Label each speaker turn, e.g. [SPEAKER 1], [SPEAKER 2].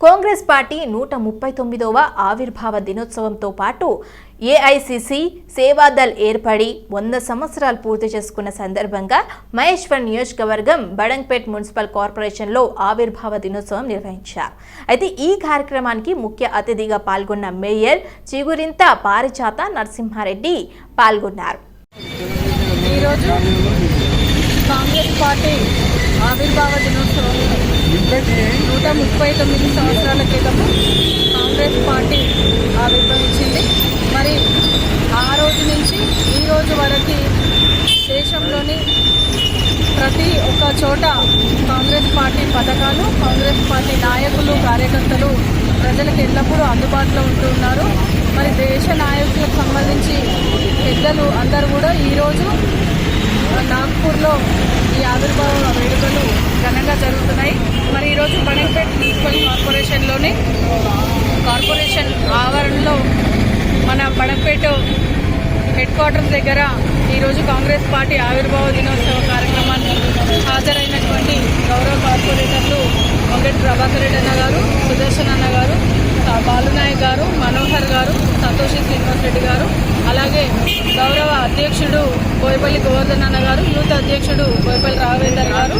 [SPEAKER 1] Congress party నూట ముప్పై తొమ్మిదవ ఆవిర్భావ దినోత్సవంతో పాటు ఏఐసిసి సేవాదల్ ఏర్పడి వంద సంవత్సరాలు పూర్తి చేసుకున్న సందర్భంగా మహేశ్వర్ నియోజకవర్గం బడంగ్పేట్ మున్సిపల్ కార్పొరేషన్లో ఆవిర్భావ దినోత్సవం నిర్వహించారు. అయితే ఈ కార్యక్రమానికి ముఖ్య అతిథిగా పాల్గొన్న మేయర్ చిగురింత పారిజాత నరసింహారెడ్డి పాల్గొన్నారు.
[SPEAKER 2] ఈరోజు కాంగ్రెస్ పార్టీ ఆవిర్భావ దినోత్సవం నూట ముప్పై తొమ్మిది సంవత్సరాల క్రితము కాంగ్రెస్ పార్టీ ఆవిర్భవించింది. మరి ఆ రోజు నుంచి ఈ రోజు వరకు దేశంలోని ప్రతి ఒక్క చోట కాంగ్రెస్ పార్టీ పథకాలు కాంగ్రెస్ పార్టీ నాయకులు కార్యకర్తలు ప్రజలకు ఎల్లప్పుడూ అందుబాటులో ఉంటున్నారు మరి దేశ నాయకులకు సంబంధించి పెద్దలు అందరూ కూడా ఈరోజు నాగ్పూర్లో ఈ ఆవిర్భావ వేడుకలు ఘనంగా జరుగుతున్నాయి మరి ఈరోజు బడంపేట్ మున్సిపల్ కార్పొరేషన్లోని కార్పొరేషన్ ఆవరణలో మన పడంపేట హెడ్ క్వార్టర్స్ దగ్గర ఈరోజు కాంగ్రెస్ పార్టీ ఆవిర్భావ దినోత్సవ కార్యక్రమాన్ని హాజరైనటువంటి గౌరవ కార్పొరేటర్లు మొగటి ప్రభాకర్ రెడ్డి అన్న గారు సుదర్శన్ అన్న గారు బాలునాయక్ గారు మనోహర్ గారు సంతోషి శ్రీనివాస్ రెడ్డి గారు అలాగే గౌరవ అధ్యక్షుడు బోయపల్లి గోవర్ధన్ అన్న గారు యూత్ అధ్యక్షుడు బోయపల్లి రాఘవేందర్ గారు